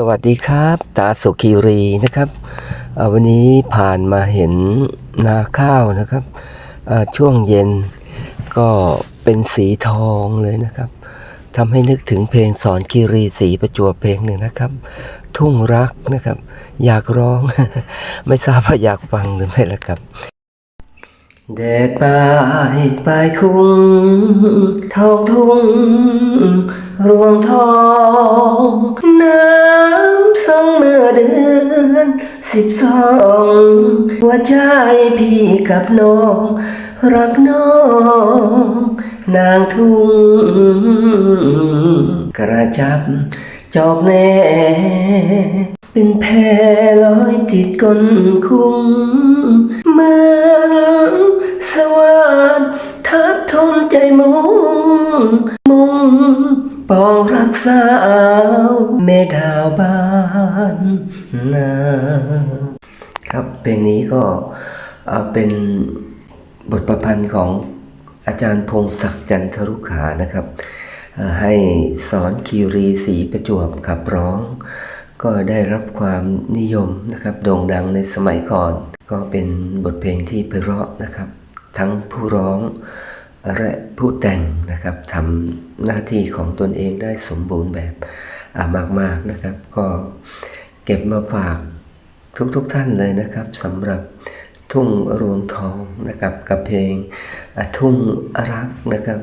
สวัสดีครับตาสุขีรีนะครับวันนี้ผ่านมาเห็นนาข้าวนะครับช่วงเย็นก็เป็นสีทองเลยนะครับทำให้นึกถึงเพลงสอนคีรีสีประจวบเพลงหนึ่งนะครับ ทุ่งรักนะครับ อยากร้อง ไม่ทราบว่าอยากฟังหรือไม่ละครับแดดปลายปลายคุ้งทองทุ่งรวงทอง อนสิบสองหัวใจพี่กับน้อง รักน้อง นางทุ่งกระจับจอบแน่เป็นแพลอยติดก้นคุ้งเมือนสวัสดทับทมใจมุงมุง ปองรักสาวแม่ดาวบ้านนาครับเพลงนี้ก็เป็นบทประพันธ์ของอาจารย์พงศักดิ์จันทรุขานะครับ ให้สอนคีรีศรีประจวบขับร้อง ก็ได้รับความนิยมนะครับโด่งดังในสมัยก่อน ก็เป็นบทเพลงที่ไพเราะนะครับ ทั้งผู้ร้อง และผู้แต่งนะครับทำหน้าที่ของตนเองได้สมบูรณ์แบบมากๆนะครับ ก็เก็บมาฝากทุกๆทท่านเลยนะครับสำหรับทุ่งรวงทองนะครับกับเพลงทุ่งรักนะครับ